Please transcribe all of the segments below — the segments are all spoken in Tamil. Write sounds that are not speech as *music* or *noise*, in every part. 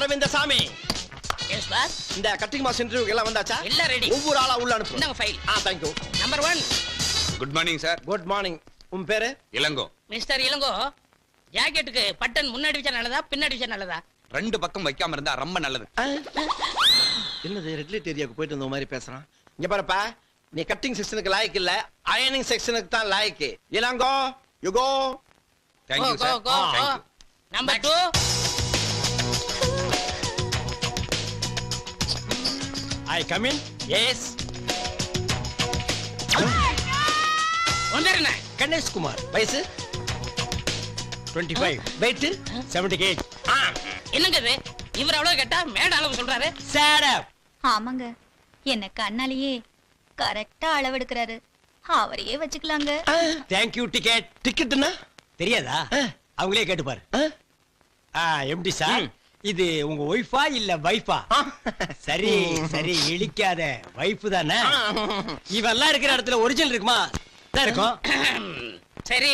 அரவிந்த சாமி எஸ் பாஸ் இந்த கட்டிங் மாஸ் இன்டர்வியூ எல்லாம் வந்தாச்சா? எல்லாம் ready. ஒவ்வொரு ஆளா உள்ள அனுப்பு இந்தாங்க file ah thank you number one good morning sir good morning உன் பேரு? இளங்கோ. மிஸ்டர் இளங்கோ ஜாக்கெட்டுக்கு பட்டன் முன்னாடி வச்சா நல்லதா பின்னாடி வச்சா நல்லதா? ரெண்டு பக்கம் வைக்காம இருந்தா ரொம்ப நல்லது? என்னது ரெட் லைட் ஏரியாவுக்கு போயிட்டு வந்த மாதிரி பேசுறான்? இங்க பாருப்பா நீ கட்டிங் செக்ஷனுக்கு லாய்க்கு இல்ல அயனிங் செக்ஷனுக்கு தான் லாய்க்கு. Elango you go thank you go sir number two I come in yes வந்துருண்ணே Ganesh Kumar வயசு? 25 வெயிட் 78 ஆ. என்னங்க இது? இவர் அவ்வளவு கேட்டா மேட அளவு சொல்றாரு. சேட் அப் ஆமாங்க. என்ன கண்ணாலேயே கரெக்டா அளவெடுக்கிறாரு. அவரையே வச்சுக்கலாங்க. தேங்க் யூ டிக்கெட் டிக்கெட்னா தெரியாதா? அவங்களே கேட்டு பாரு ஆ எம்டி சார் இது உங்க ஒய்ஃபா இல்ல வைஃபா *laughs* சரி சரி இழிக்காத. வைஃப் தானே? இவெல்லாம் இருக்கிற இடத்துல ஒரிஜினல் இருக்குமா? தான் இருக்கும் *clears throat* சரி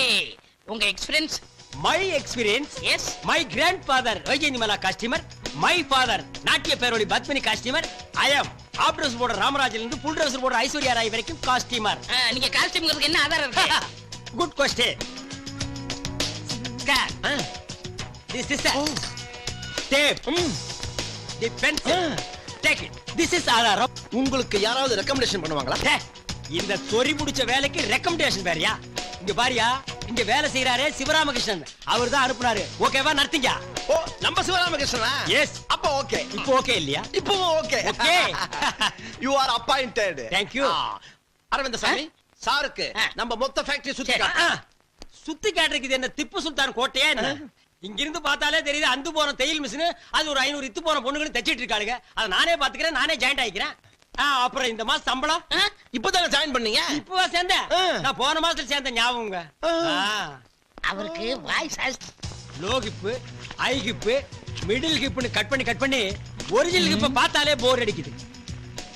உங்க experience my experience yes my grand father Vyjayanthimala costumer my father நாட்டிய பேரொழி Padmini costumer I am app dress போடுற ராமராஜில இருந்து புல் ட்ரெஸ் போடுற ஐஸ்வர்யா ராய் வரைக்கும் காஸ்டிமர் நீங்க காஸ்டியூம்ங்கிறதுக்கு என்ன ஆதாரம் இருக்கு? *laughs* Good question a tape. The pencil. Take it. This is ஆதாரம். உங்களுக்கு யாராவது ரெக்கமெண்டேஷன் பண்ணுவாங்களா? டே, இந்த சொறி முடிச்ச வேலைக்கு ரெக்கமெண்டேஷன் வேறயா? இங்க பாரியா இங்க வேலை செய்யறாரே சிவராமகிருஷ்ணன். அவர் தான் அனுப்புனாரு. ஓகேவா நடத்திங்க ஓ நம்ம சிவராமகிருஷ்ணனா? Yes. அப்ப ஓகே. இப்போ ஓகே இல்லையா? இப்போ okay. Okay. You are appointed Thank you. Aravind Swamy சாருக்கு. நம்ம மொத்த ஃபேக்டரி சுத்தி சுத்தி காட்டுறதுக்கு என்ன திப்பு சுல்தான் கோட்டையா என்ன? இங்க இருந்து பார்த்தாலே தெரியுது அந்து போன தையல் மிஷின் அது ஒரு ஐநூறு இத்து போன பொண்ணுಗಳು தச்சிட்டு இருக்காளுங்க. அதை நானே பாத்துக்கிறேன் நானே ஜாயிண்ட் ஆயிக்கிறேன் அப்புறம் இந்த மாசம் சம்பளம்? இப்பதானே ஜாயின் பண்ணீங்க? இப்பவா சேர்ந்தேன். ஆ. நான் போன மாசத்துல சேர்ந்த ஞாபகங்க. ஆ. அவருக்கு voice low hip high hip middle ஹிப்னு cut பண்ணி கட் பண்ணி ஒரிஜினல் ஹிப்ப பார்த்தாலே போர் அடிக்குது.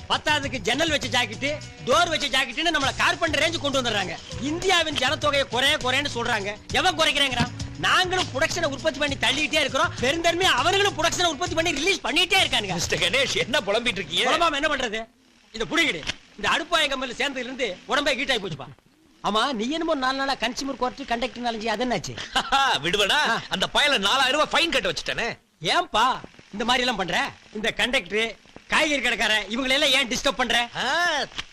பத்தாவதுக்கு ஜன்னல் வச்ச ஜாக்கெட் டோர் வச்ச ஜாக்கெட்னு நம்மள கார்பெண்டர் ரேஞ்சு கொண்டு வந்துடுறாங்க. இந்தியாவின் ஜனத்தொகையை குறைய குறையன்னு சொல்றாங்க. எவன் குறைக்கிறேங்கிறான்? நாங்களும் ப்ரொடக்ஷனை உற்பத்தி பண்ணி தள்ளிட்டே இருக்கிறோம். பெருந்தன்மை அவர்களும் ப்ரொடக்ஷனை உற்பத்தி பண்ணி ரிலீஸ் பண்ணிட்டே இருக்கானுங்க. மிஸ்டர் கணேஷ் என்ன புலம்பிட்டு இருக்கீங்க? குழம்பாம என்ன பண்றது? இத புடிங்கிடு. இந்த அடுப்பாய கம்பெனில சேர்ந்ததுல இருந்து உடம்பே ஹீட் ஆகி போச்சுப்பா. ஆமா நீ என்னமோ நாலு நாளா கன்சியூமர் கோர்ட் கண்டக்டர் நாலஞ்சு அது என்னாச்சு? விடுவனா. அந்த பயல நாலாயிரம் ரூபாய் ஃபைன் கட்ட வச்சுட்டானே. ஏன்பா இந்த மாதிரி எல்லாம் பண்ற? இந்த கண்டக்டர் காய்கறி கடைக்கார இவங்களை எல்லாம் ஏன் டிஸ்டர்ப் பண்ற?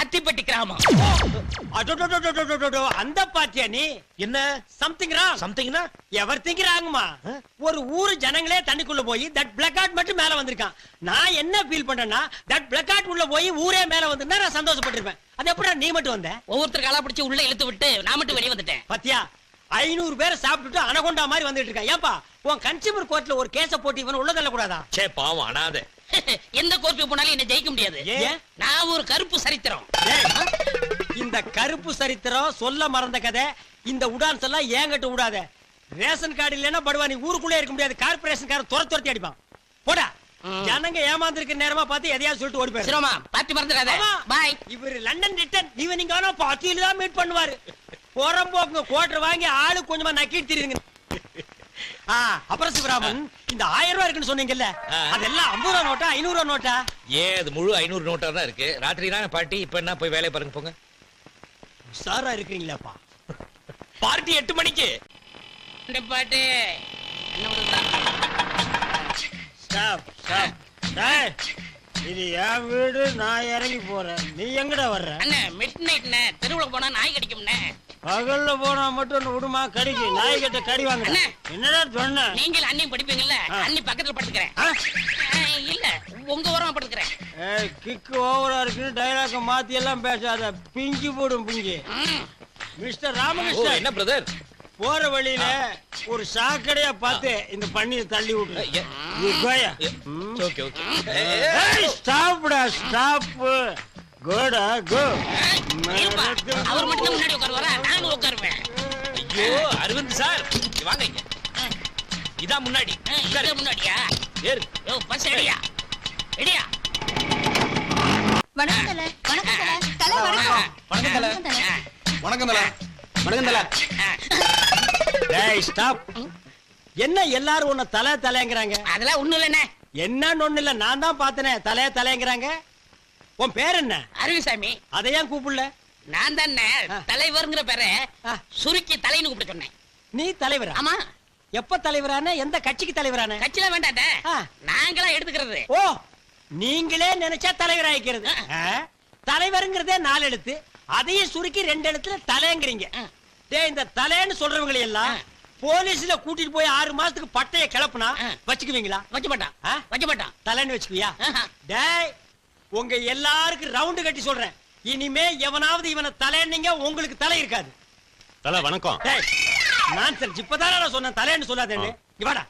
அத்திப்பட்டி கிராமம். அந்த பாத்தியா நீ என்ன சம்திங் ராங் சம்திங்னா எவர் திங்க் ராங்மா ஒரு ஊரு ஜனங்களே தண்ணிக்குள்ள போய் தட் பிளாக் அவுட் மட்டும் மேல வந்திருக்கான். நான் என்ன ஃபீல் பண்றேன்னா தட் பிளாக் அவுட் உள்ள போய் ஊரே மேல வந்திருந்தா நான் சந்தோஷப்பட்டிருப்பேன். அது எப்படி நீ மட்டும் வந்த? ஒவ்வொருத்தர் காலா பிடிச்சி உள்ள இழுத்து விட்டு நான் மட்டும் வெளியே வந்துட்டேன். பாத்தியா? ஐநூறு பேரை சாப்பிட்டுட்டு அனகொண்டா மாதிரி வந்துட்டு இருக்கான். ஏப்பா உன் கன்சியூமர் கோர்ட்ல ஒரு கேஸ போட்டு இவன் உள்ள கூடாதா சே பாவம் அனாதே. *laughs* எந்த கோர்ட்டுக்கு போனாலும் என்ன ஜெயிக்க முடியாது? நான் ஒரு கருப்பு சரித்திரம். இந்த கருப்பு சரித்திரம் சொல்ல மறந்த கதை இந்த உடான்ஸ் எல்லாம் ஏங்கட்டு விடாத ரேஷன் கார்டு இல்லைன்னா படுவா நீ ஊருக்குள்ளே இருக்க முடியாது. கார்பரேஷன் காரன் துர துரத்தி அடிப்பான். போடா. ஜனங்க ஏமாந்துருக்க நேரமா பார்த்து எதையாவது சொல்லிட்டு ஓடி போயிரு சிரமா பாத்தி மறந்துடாத. பாய். இவர் லண்டன் ரிட்டர்ன் ஈவினிங் ஆனா பாத்தியில தான் மீட் பண்ணுவாரு. புறம்போக்குங்க கோட்டர் வாங்கி ஆளு கொஞ்சமா நக்கிட்டு தெரியுங்க அப்புறம் சிவராமன் இந்த ஆயிரம் ரூபாய் இருக்குன்னு சொன்னீங்கல்ல. அதெல்லாம் ஐம்பது ரூபா நோட்டா ஐநூறு ரூபா நோட்டா? ஏன் அது முழு ஐநூறு நோட்டா தான் இருக்கு. ராத்திரி தான் பார்ட்டி இப்ப என்ன போய் வேலையை பாருங்க போங்க. சாரா இருக்கிறீங்களாப்பா? பார்ட்டி எட்டு மணிக்கு. இந்த பாட்டு என்ன விடுதா? Stop stop. டேய் இது என் வீடு நான் இறங்கி போறேன். நீ எங்கடா வர்ற? அண்ணே மிட் நைட்ண்ணே தெருவுல போனா நாய் கடிக்கும்ண்ணே. பகல்ல போனா மட்டும் விடுமா? கடிக்கு. நாய் கிட்ட கடி வாங்க அண்ணே. என்னடா சொன்ன? நீங்கள் அண்ணியும் படிப்பீங்கல்ல. அண்ணி பக்கத்துல படுத்துக்கிறேன். இல்ல. உங்க ஓரமா படுத்துக்கிறேன். ஏய் கிக்கு ஓவரா இருக்குன்னு டைலாக மாத்தி எல்லாம் பேசாத. பிஞ்சு போடும் பிஞ்சு. மிஸ்டர் ராமகிருஷ்ணன் என்ன பிரதர் போற வழியில ஒரு சாக்கடையா பார்த்து இந்த பண்ணியை தள்ளி விட்டு You go ya. ம். Okay okay. ஸ்டாப்டா ஸ்டாப் கோடா கோ இருப்பா. அவர் மட்டும் தான் முன்னாடி உட்காருவாரா? நானும் உட்காருவேன். ஐயோ அரவிந்த் சார். இங்க வாங்க இங்க. இதான் முன்னாடி. ஆ, இதே முன்னாடியா? ஏறு. யோ பஸ் ரெடியா ரெடியா வணக்கம் தல. வணக்கம் தல. தல வணக்கம். வணக்கம் தல. வணக்கம் தல. வணக்கம் தல. வணக்கம் தல. டேய் ஸ்டாப். என்ன எல்லாரும் உன்னை தலை தலைங்கிறாங்க? அதெல்லாம் ஒண்ணும் இல்லண்ணே. என்னன்னு ஒண்ணு இல்ல. நான் தான் பார்த்தனே. தலை தலைங்கிறாங்க? உன் பேர் என்ன அரவிசாமி அதை ஏன் கூப்பிடல நான் தானே. தலைவர்ங்கிற பேரை. சுருக்கி தலைன்னு கூப்பிட சொன்னேன் நீ தலைவரா ஆமா எப்ப தலைவரான எந்த கட்சிக்கு தலைவரான கட்சியில வேண்டாட்ட. நாங்களா எடுத்துக்கிறது ஓ நீங்களே நினைச்சா தலைவர் ஆயிக்கிறது? தலைவருங்கிறதே நாலு எழுத்து அதையும் சுருக்கி ரெண்டு எழுத்துல தலைங்கிறீங்க. டேய் இந்த தலைன்னு சொல்றவங்களை எல்லாம். போலீஸ்ல கூட்டிட்டு போய் ஆறு மாசத்துக்கு பட்டைய கிளப்புனா. வச்சுக்குவீங்களா வைக்க மாட்டான்? வைக்க மாட்டான் தலைன்னு வச்சுக்குவியா. டேய் உங்க எல்லாருக்கும் ரவுண்டு கட்டி சொல்றேன். இனிமே எவனாவது இவனை தலைன்னீங்க உங்களுக்கு தலை இருக்காது. தல வணக்கம். டேய் நான் சரி இப்பதானே நான் சொன்னேன் தலைன்னு சொல்லாதேன்னு இவாடா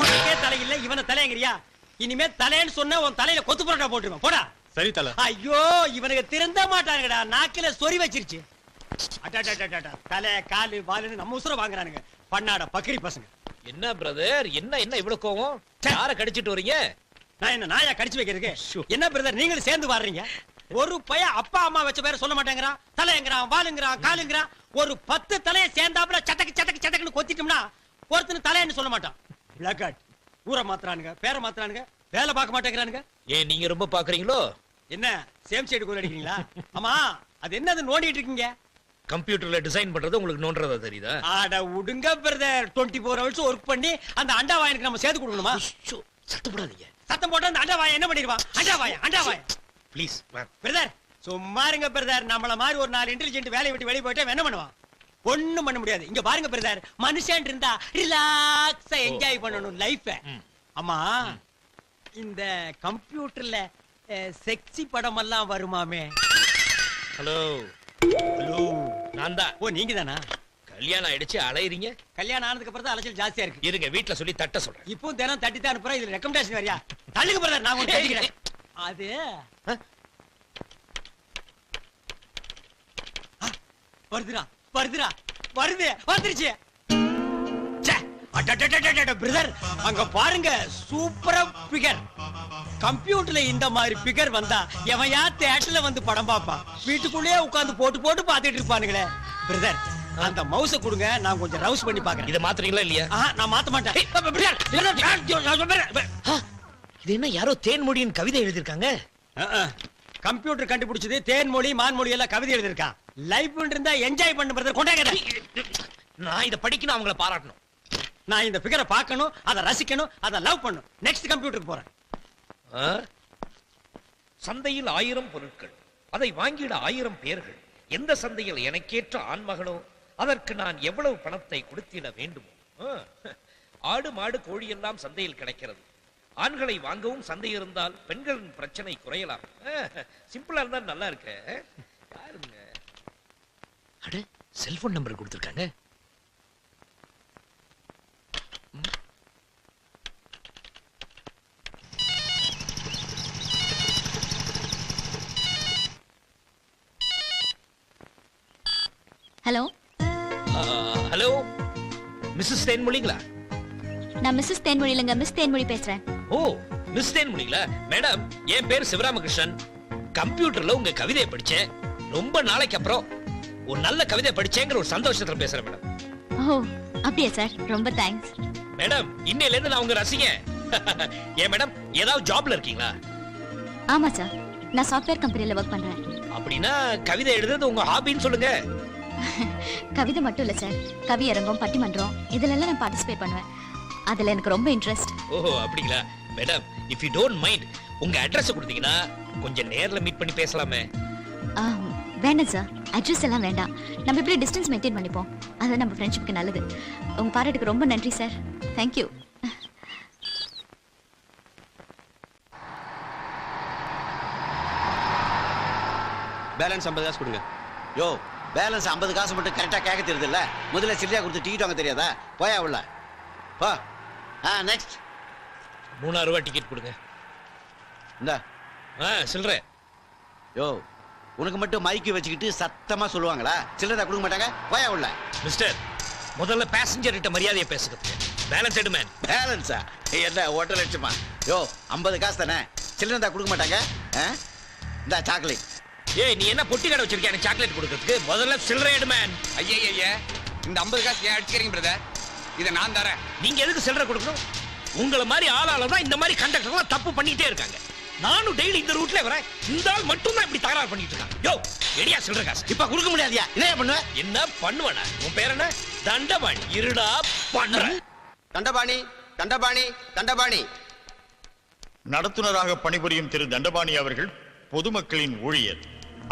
உனக்கே தலை இல்ல இவனை தலைங்கிறியா இனிமே தலைன்னு சொன்ன உன் தலையில கொத்து புரோட்டா போட்டுருவேன். போடா. சரி தல. ஐயோ இவனுக்கு திருந்த மாட்டாங்கடா நாக்கில சொறி வச்சிருச்சு. தலை காலு வாலுன்னு நம்ம உசுர வாங்குறானுங்க. பண்ணாட பக்கிரி பசங்க. என்ன பிரதர் என்ன என்ன இவ்வளவு கோவம். யார கடிச்சிட்டு வரீங்க நான் என்ன நாயா கடிச்சு வைக்கிறதுக்கு? என்ன பிரதர் நீங்களும் சேர்ந்து வர்றீங்க ஒரு பையன் அப்பா அம்மா வச்ச பேரை சொல்ல மாட்டேங்கிறான். தலைங்கிறான் வாலுங்கிறான் காலுங்கிறான். ஒரு பத்து தலைய சேர்ந்தாப்புல சட்டக்கு சட்டக்கு சட்டக்குன்னு கொத்திட்டோம்னா ஒருத்தன் தலைன்னு சொல்ல மாட்டான். பிளக்காட் ஊரை மாத்துறானுங்க பேரை மாத்துறானுங்க வேலை பார்க்க மாட்டேங்கிறானுங்க. ஏன் நீங்க ரொம்ப பாக்குறீங்களோ? என்ன சேம் சைடு கூட அடிக்கிறீங்களா? ஆமா அது என்னது நோண்டிட்டு இருக்கீங்க? கம்ப்யூட்டர்ல டிசைன் பண்றது உங்களுக்கு நோன்றதா தெரியுதா? ஆட உடுங்க brother. Twenty four hours work பண்ணி அந்த அண்டா வாயனுக்கு நம்ம சேர்த்து கொடுக்கணுமா? ஷோ, சத்தப்படாதீங்க சத்தம் போட்டு அந்த அண்டா வாயை என்ன பண்ணிடுவான் அண்டா வாய அண்டா வாய ப்ளீஸ் பிரதர் சும்மா இருங்க பிரதர் நம்மள மாதிரி ஒரு நாலு இன்டெலிஜென்ட் வேலையை விட்டு வெளியே போயிட்டா என்ன பண்ணுவான்? ஒண்ணும் பண்ண முடியாது. இங்க பாருங்க பிரதர் மனுஷன் இருந்தா ரிலாக்ஸா என்ஜாய் பண்ணணும் லைஃப ஆமா இந்த கம்ப்யூட்டர்ல செக்ஸி படம் எல்லாம் வருமாமே? ஹலோ ஹலோ நான் தான் ஓ நீங்க தானா கல்யாணம் ஆயிடுச்சு அலையறீங்க? கல்யாணம் ஆனதுக்கு அப்புறம் தான் அலைச்சல் ஜாஸ்தியா இருக்கு. இருங்க வீட்ல சொல்லி தட்ட சொல்றேன். இப்போ தினம் தட்டி தான் அனுப்புறோம் இதுல ரெக்கமெண்டேஷன் வரியா தள்ளுங்க பிரதர் நான் உங்களுக்கு தட்டிக்கிறேன். அது வருதுடா வருதுடா வருது வந்துருச்சு. பிரதர் அங்க பாருங்க சூப்பரா பிகர் கம்ப்யூட்டர்ல இந்த மாதிரி பிகர் வந்தா எவன் யா தேட்டர்ல வந்து படம் பார்ப்பான் வீட்டுக்குள்ளேயே உட்கார்ந்து போட்டு போட்டு பார்த்துட்டு இருப்பானுங்களே. பிரதர் அந்த மவுஸ கொடுங்க நான் கொஞ்சம் ரவுஸ் பண்ணி பாக்குறேன் இத மாத்துறீங்களா இல்லையா? நான் மாத்த மாட்டேன். இது என்ன யாரோ தேன்மொழியின் கவிதை எழுதிருக்காங்க. கம்ப்யூட்டர் கண்டுபிடிச்சது தேன்மொழி மான்மொழி எல்லாம் கவிதை எழுதிருக்கான் லைஃப் இருந்தா என்ஜாய் பண்ண பிரதர் கொண்டாங்க நான் இத படிக்கணும் அவங்கள பாராட்டணும். நான் இந்த பிகரை பார்க்கணும் அதை ரசிக்கணும் அதை லவ் பண்ணணும். நெக்ஸ்ட் கம்ப்யூட்டருக்கு போறேன்? சந்தையில் ஆயிரம் பொருட்கள். அதை வாங்கிட ஆயிரம் பேர்கள். எந்த சந்தையில் எனக்கேற்ற ஆண்மகனோ அதற்கு நான் எவ்வளவு பணத்தை கொடுத்திட வேண்டுமோ? ஆடு மாடு கோழி எல்லாம் சந்தையில் கிடைக்கிறது. ஆண்களை வாங்கவும் சந்தை இருந்தால் பெண்களின் பிரச்சனை குறையலாம். சிம்பிளா இருந்தால் நல்லா இருக்க. யாருங்க? அட செல்போன் நம்பர் கொடுத்துருக்காங்க. ஹலோ? ஹலோ? மிஸ்ஸஸ் தேன்மொழிங்களா? நான் மிஸ்ஸஸ் தேன்மொழி இல்லைங்க மிஸ் தேன்மொழி பேசுறேன். ஓ மிஸ் தேன்மொழிங்களா? மேடம் என் பேர் சிவராமகிருஷ்ணன். கம்ப்யூட்டர்ல உங்க கவிதையை படிச்சேன். ரொம்ப நாளைக்கு அப்புறம் ஒரு நல்ல கவிதை படிச்சேங்கிற ஒரு சந்தோஷத்துல பேசுறேன் மேடம். ஓ அப்படியா சார்? ரொம்ப தேங்க்ஸ். மேடம் இன்னையில இருந்து நான் உங்க ரசிகன். *laughs* ஏன் மேடம் ஏதாவது ஜாப்ல இருக்கீங்களா? ஆமா சார். நான் சாஃப்ட்வேர் கம்பெனில ஒர்க் பண்றேன். அப்படின்னா கவிதை எழுதுறது உங்க ஹாபின்னு சொல்லுங்க. கவிதை மட்டும் இல்ல சார் கவி அரங்கம் பட்டிமன்றம் இதுல எல்லாம் நான் பார்ட்டிசிபேட் பண்ணுவேன். அதுல எனக்கு ரொம்ப இன்ட்ரெஸ்ட் ஓஹோ அப்படிங்களா? Madam if you don't mind உங்க அட்ரஸ் கொடுத்தீங்கன்னா கொஞ்சம் நேர்ல மீட் பண்ணி பேசலாமே. வேண்டாம் சார் அட்ரஸ் எல்லாம் வேண்டாம். நம்ம இப்படி டிஸ்டன்ஸ் மெயின்டைன் பண்ணிப்போம். அது நம்ம ஃப்ரெண்ட்ஷிப்க்கு நல்லது. உங்க பாராட்டுக்கு ரொம்ப நன்றி சார் தேங்க்யூ பேலன்ஸ் ஐம்பது காசு கொடுங்க. யோ பேலன்ஸ் ஐம்பது காசு மட்டும் கரெக்டாக கேட்க தெரியுது இல்ல? முதல்ல சில்லியா கொடுத்து டிக்கெட் வாங்க தெரியாதா? போயா உள்ள. போ. ஆ நெக்ஸ்ட் மூணாயிரம் ரூபாய் டிக்கெட் கொடுங்க. இந்த. ஆ சொல்றேன் யோ உனக்கு மட்டும் மைக்கு வச்சுக்கிட்டு சத்தமா சொல்லுவாங்களா? சில்லறை கொடுக்க மாட்டாங்க? போயா உள்ள. மிஸ்டர் முதல்ல பேசஞ்சர் கிட்ட மரியாதையை பேசுங்க. பேலன்ஸ் எடு மேன் பேலன்ஸா என்ன ஒன்றரை லட்சமா யோ ஐம்பது காசு தானே? சில்லறை கொடுக்க மாட்டாங்க? ஆ? இந்தா சாக்லேட் ஏய் நீ என்ன பொட்டி கடை வச்சிருக்கிய? எனக்கு சாக்லேட் கொடுக்கறதுக்கு? முதல்ல சில்லறை எடு மேன் ஐயா இந்த ஐம்பது காசு ஏன் அடிக்கிறீங்க பிரதர் இதை நான் தரேன். நீங்க எதுக்கு சில்லறை கொடுக்கணும்? உங்கள மாதிரி ஆளால தான் இந்த மாதிரி கண்டக்டர்லாம் தப்பு பண்ணிட்டே இருக்காங்க. நானும் டெய்லி இந்த ரூட்ல வரேன். இந்த ஆள் மட்டும் தான் இப்படி தகராறு பண்ணிட்டு இருக்கான். யோ எடியா சில்லறை காசு? இப்ப கொடுக்க முடியாதியா? என்ன பண்ணுவ? என்ன பண்ணுவன? உன் பேர் என்ன? தண்டவாணி இருடா பண்ற. தண்டபாணி தண்டபாணி தண்டபாணி. நடத்துனராக பணிபுரியும் திரு தண்டபாணி அவர்கள் பொதுமக்களின் ஊழியர்.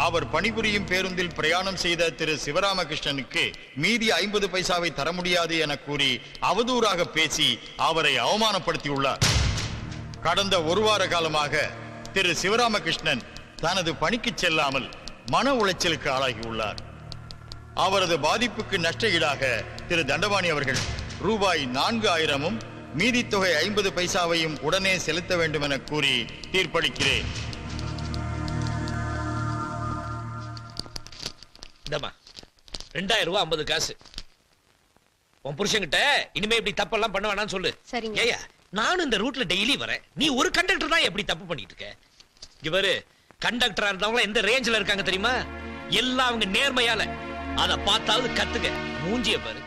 அவர் பணிபுரியும் பேருந்தில் பிரயாணம் செய்த திரு சிவராமகிருஷ்ணனுக்கு மீதி ஐம்பது பைசாவை தர முடியாது என கூறி அவதூறாக பேசி அவரை அவமானப்படுத்தியுள்ளார். கடந்த ஒரு வார காலமாக திரு சிவராமகிருஷ்ணன் தனது பணிக்கு செல்லாமல் மன உளைச்சலுக்கு ஆளாகியுள்ளார். அவரது பாதிப்புக்கு நஷ்ட ஈடாக திரு தண்டபாணி அவர்கள் ரூபாய் நான்கு ஆயிரமும் மீதி தொகை ஐம்பது பைசாவையும் உடனே செலுத்த வேண்டும் என கூறி தீர்ப்பளிக்கிறேன். இந்தம்மா. ரெண்டாயிரம் ரூபாய் ஐம்பது காசு. உன் புருஷன்கிட்ட இனிமே இப்படி தப்பெல்லாம் பண்ண வேணாம்னு சொல்லு. சரிங்க. ஏய்யா நானும் இந்த ரூட்ல டெய்லி வரேன். நீ ஒரு கண்டக்டர் தான் எப்படி தப்பு பண்ணிட்டு இருக்க? இவரு கண்டக்டரா இருந்தவங்க எந்த ரேஞ்சில இருக்காங்க தெரியுமா? எல்லாம் அவங்க நேர்மையால. அத பார்த்தாவது கத்துக்க. மூஞ்சிய பாரு.